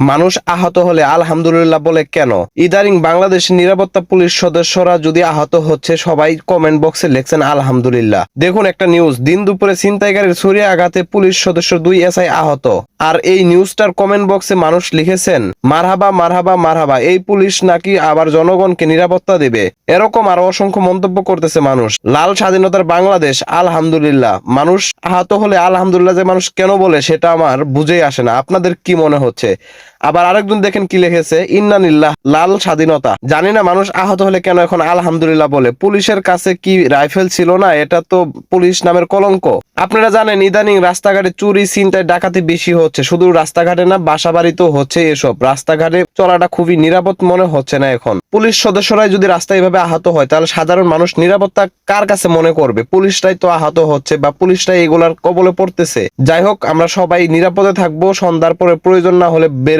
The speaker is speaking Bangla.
মানুষ আহত হলে আলহামদুলিল্লাহ বলে কেন? ইদারিং বাংলাদেশ নিরাপত্তা পুলিশ সদস্যরা যদি আহত হচ্ছে, সবাই কমেন্ট বক্সে লিখছেন আলহামদুলিল্লাহ। দেখুন একটা নিউজ দিন দুপুরে ছিনতাইকারীর ছুরি আঘাতে পুলিশ সদস্য দুই এসআই আহত। আর এই নিউজটার কমেন্ট বক্সে মানুষ লিখেছেন, মারহাবা মারহাবা মারহাবা, এই পুলিশ নাকি আবার জনগণকে নিরাপত্তা দেবে? এরকম আরও অসংখ্য মন্তব্য করতেছে মানুষ। লাল স্বাধীনতার বাংলাদেশ, আলহামদুলিল্লাহ। মানুষ আহত হলে আলহামদুলিল্লাহ যে মানুষ কেন বলে, সেটা আমার বুঝেই আসে না। আপনাদের কি মনে হচ্ছে? আবার আরেকজন দেখেন কি লিখেছে, ইন্নানিল্লাহ, লাল স্বাধীনতা। জানি না মানুষ আহত হলে কেন এখন আলহামদুলিল্লাহ বলে। পুলিশের কাছে কি রাইফেল ছিল না? এটা তো পুলিশ নামের কলঙ্ক। আপনারা জানেন, ইদানিং রাস্তাঘাটে চুরি, ছিনতাই, ডাকাতি বেশি হচ্ছে। শুধু রাস্তাঘাটে না বাসা বাড়িতেও হচ্ছে এসব। রাস্তাঘাটে চলাটা খুবই নিরাপদ মনে হচ্ছে না এখন। পুলিশ সদস্যরাই যদি রাস্তায় এভাবে আহত হয়, তাহলে সাধারণ মানুষ নিরাপত্তা কার কাছে মনে করবে? পুলিশটাই তো আহত হচ্ছে বা পুলিশরাই এগুলার কবলে পড়তেছে। যাই হোক, আমরা সবাই নিরাপদে থাকব। সন্ধ্যার পরে প্রয়োজন না হলে বেড়ে